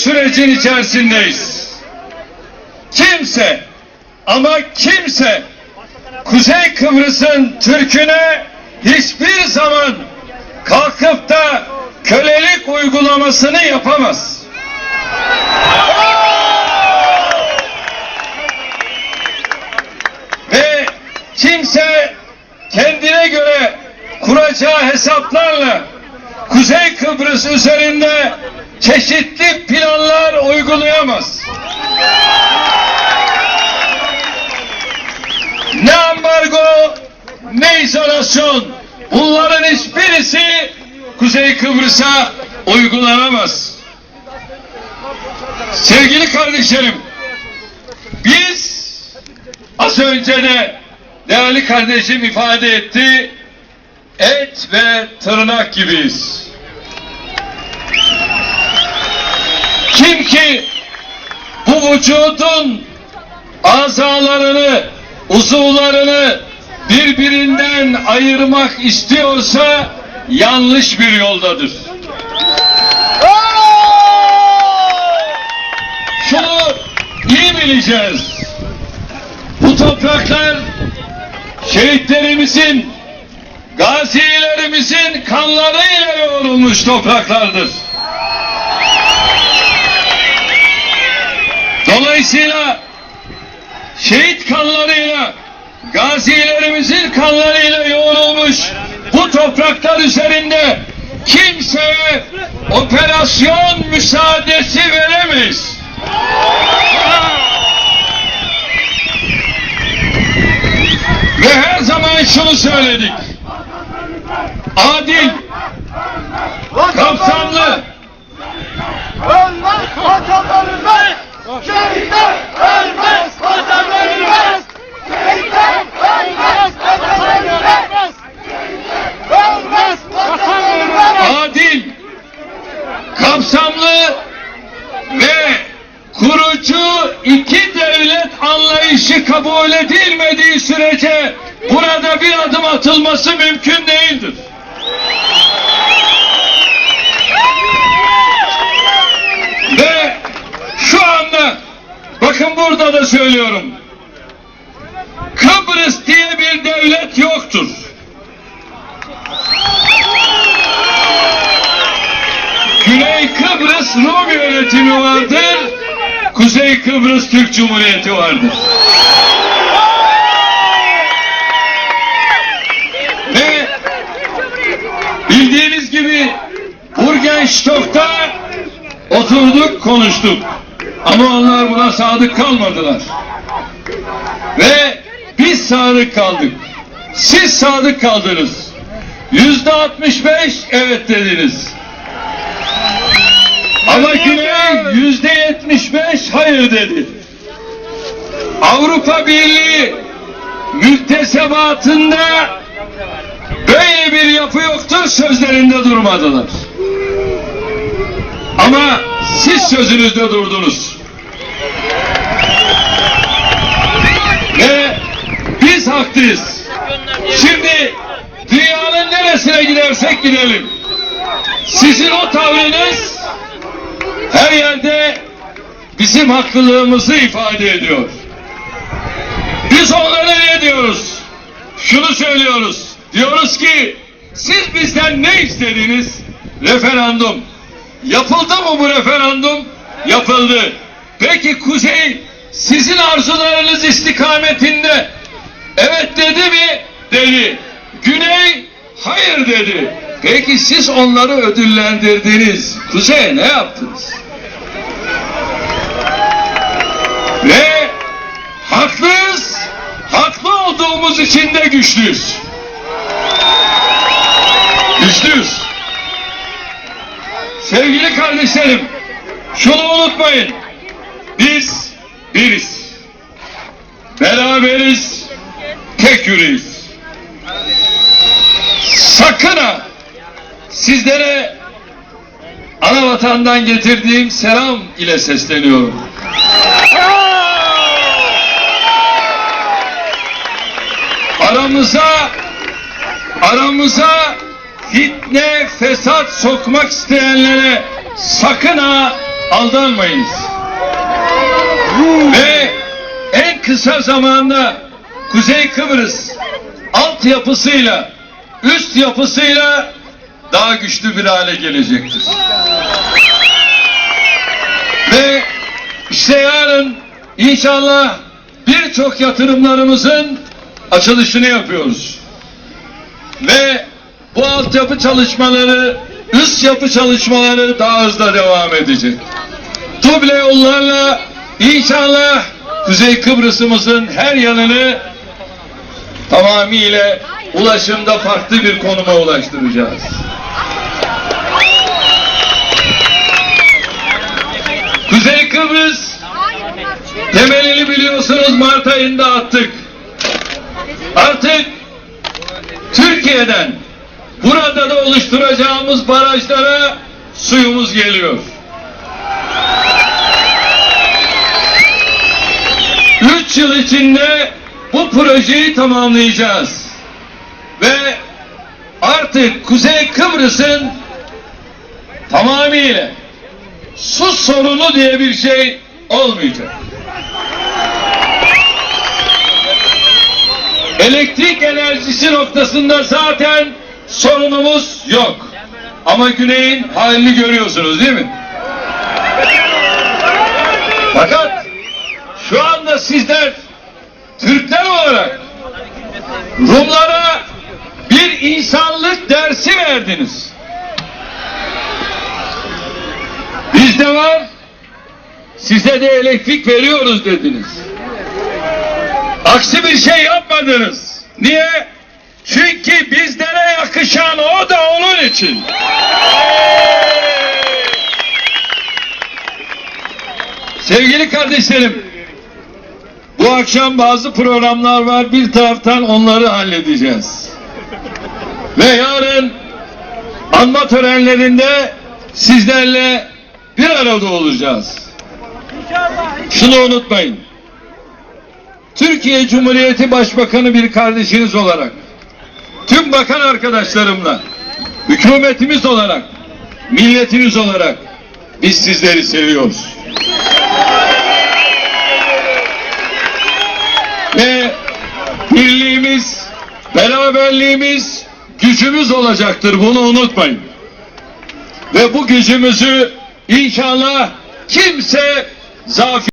sürecin içerisindeyiz. Kimse ama kimse Kuzey Kıbrıs'ın Türk'üne hiçbir zaman kalkıp da kölelik uygulamasını yapamaz. Ve kimse kendine göre kuracağı hesaplarla Kuzey Kıbrıs üzerinde çeşitli planlar uygulayamaz. Ne ambargo, ne izolasyon, bunların hiçbirisi Kuzey Kıbrıs'a uygulanamaz. Sevgili kardeşlerim, biz az önce de değerli kardeşim ifade etti, et ve tırnak gibiyiz. Kim ki bu vücudun azalarını, uzuvlarını birbirinden ayırmak istiyorsa yanlış bir yoldadır. Şunu iyi bileceğiz. Bu topraklar şehitlerimizin, gazilerimizin kanlarıyla yoğrulmuş topraklardır. Dolayısıyla şehit kanlarıyla, gazilerimizin kanlarıyla yoğrulmuş bu topraklar üzerinde kimseye operasyon müsaadesi veremeyiz. Ve her zaman şunu söyledik. Adil, kapsamlı, ölmez! Şehitler ölmez! Vatanlar ölmez! Şehitler ölmez! Vatanlar ölmez! Ölmez! Vatanlar ölmez! adil, kapsamlı ve kurucu iki devlet anlayışı kabul edilmediği sürece burada bir adım atılması mümkün değildir. Ve şu anda bakın burada da söylüyorum. Kıbrıs diye bir devlet yoktur. Güney Kıbrıs Rum yönetimi vardır. Kuzey Kıbrıs Türk Cumhuriyeti vardır. Ve bildiğiniz gibi Burgenstock'ta oturduk konuştuk. Ama onlar buna sadık kalmadılar. Ve biz sadık kaldık. Siz sadık kaldınız. Yüzde 65 evet dediniz. Ama Güney yüzde 75 hayır dedi. Avrupa Birliği müktesebatında böyle bir yapı yoktur sözlerinde durmadılar. Ama siz sözünüzde durdunuz. Ve biz haklıyız. Şimdi dünyanın neresine gidersek gidelim. Sizin o tavrınız her yerde bizim haklılığımızı ifade ediyor. Biz onlara ne diyoruz? Şunu söylüyoruz. Diyoruz ki siz bizden ne istediniz? Referandum. Yapıldı mı bu referandum? Yapıldı. Peki Kuzey sizin arzularınız istikametinde evet dedi mi? Dedi. Güney hayır dedi. Peki siz onları ödüllendirdiniz. Kuzey ne yaptınız? Ve haklıyız. Haklı olduğumuz için de güçlüyüz. Güçlüyüz. Sevgili kardeşlerim, şunu unutmayın. Biz biriz. Beraberiz, tek yüreğiz. Sakın ha sizlere ana vatandan getirdiğim selam ile sesleniyorum. Aramıza aramıza fitne, fesat sokmak isteyenlere sakın ha aldanmayınız. Ve en kısa zamanda Kuzey Kıbrıs altyapısıyla, üst yapısıyla daha güçlü bir hale gelecektir. Ve işte yarın inşallah birçok yatırımlarımızın açılışını yapıyoruz. Ve bu altyapı çalışmaları, üst yapı çalışmaları daha hızlı devam edecek. Duble yollarla inşallah Kuzey Kıbrıs'ımızın her yanını tamamıyla ulaşımda farklı bir konuma ulaştıracağız. Kuzey Kıbrıs temelini biliyorsunuz Mart ayında attık. Artık Türkiye'den burada da oluşturacağımız barajlara suyumuz geliyor. Üç yıl içinde bu projeyi tamamlayacağız. Ve artık Kuzey Kıbrıs'ın tamamıyla su sorunu diye bir şey olmayacak. Elektrik enerjisi noktasında zaten sorunumuz yok. Ama güneyin halini görüyorsunuz değil mi? Fakat şu anda sizler Türkler olarak Rumlara bir insanlık dersi verdiniz. Bizde var, size de elektrik veriyoruz dediniz. Aksi bir şey yapmadınız. Niye? Çünkü bizlere yakışan o da onun için. Sevgili kardeşlerim, bu akşam bazı programlar var. Bir taraftan onları halledeceğiz. Ve yarın anma törenlerinde sizlerle bir arada olacağız. Şunu unutmayın. Türkiye Cumhuriyeti Başbakanı bir kardeşiniz olarak, bakan arkadaşlarımla, hükümetimiz olarak, milletimiz olarak biz sizleri seviyoruz. Ve birliğimiz, beraberliğimiz gücümüz olacaktır bunu unutmayın. Ve bu gücümüzü inşallah kimse zaaf